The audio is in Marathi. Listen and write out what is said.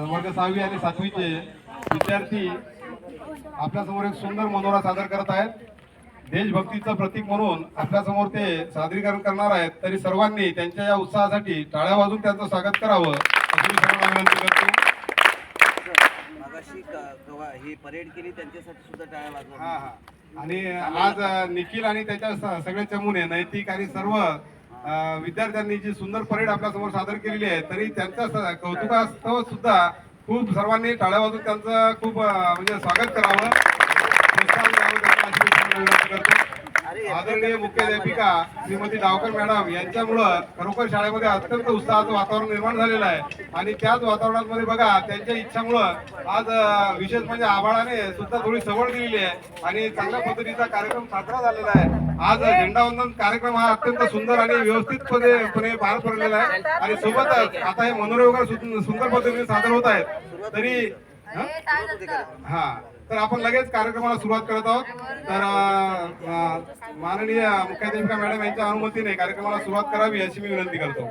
वर्ग सहावी आणि सातवीचे विद्यार्थी आपल्यासमोर एक सुंदर मनोरा सादर करत आहेत. देशभक्तीचं प्रतीक म्हणून आपल्यासमोर ते सादरीकरण करणार आहेत. तरी सर्वांनी त्यांच्या या उत्साहासाठी टाळ्या वाजून त्यांचं स्वागत करावं. अशी मी सर्वांना विनंती करतो. मागाशी ही परेड केली त्यांच्यासाठी सुद्धा टाळ्या वाजवा. हा, हा. आणि आज निखिल आणि त्याच्या स- सगळे चमुने नैतिक आणि सर्व विद्यार्थ्यांनी जी सुंदर परेड आपल्यासमोर सादर केलेली आहे तरी त्यांचा स- कौतुकास्तव सुद्धा खूप सर्वांनी टाळ्या वाजून त्यांचं खूप म्हणजे स्वागत करावं. आदरणीय मुख्याध्यापिका श्रीमती डावकर मॅडम यांच्यामुळं खरोखर शाळेमध्ये अत्यंत उत्साहाचं वातावरण निर्माण झालेलं आहे. आणि त्याच वातावरणामध्ये बघा त्यांच्या इच्छामुळं आज विशेष म्हणजे आभाळाने सुद्धा थोडी सवड दिलेली आहे. आणि चांगल्या पद्धतीचा कार्यक्रम साजरा झालेला आहे. आज झेंडावंदन कार्यक्रम हा अत्यंत सुंदर आणि व्यवस्थितपणे पणे पार पडलेला आहे. आणि सोबतच आता हे मनोरे वगैरे सु- सुंदर पद्धतीने सादर होत आहेत. तरी हं? हा तर आपण लगेच कार्यक्रमाला सुरुवात करत आहोत. तर माननीय मुख्याध्यापिका मॅडम यांच्या अनुमतीने कार्यक्रमाला सुरुवात करावी अशी मी विनंती करतो.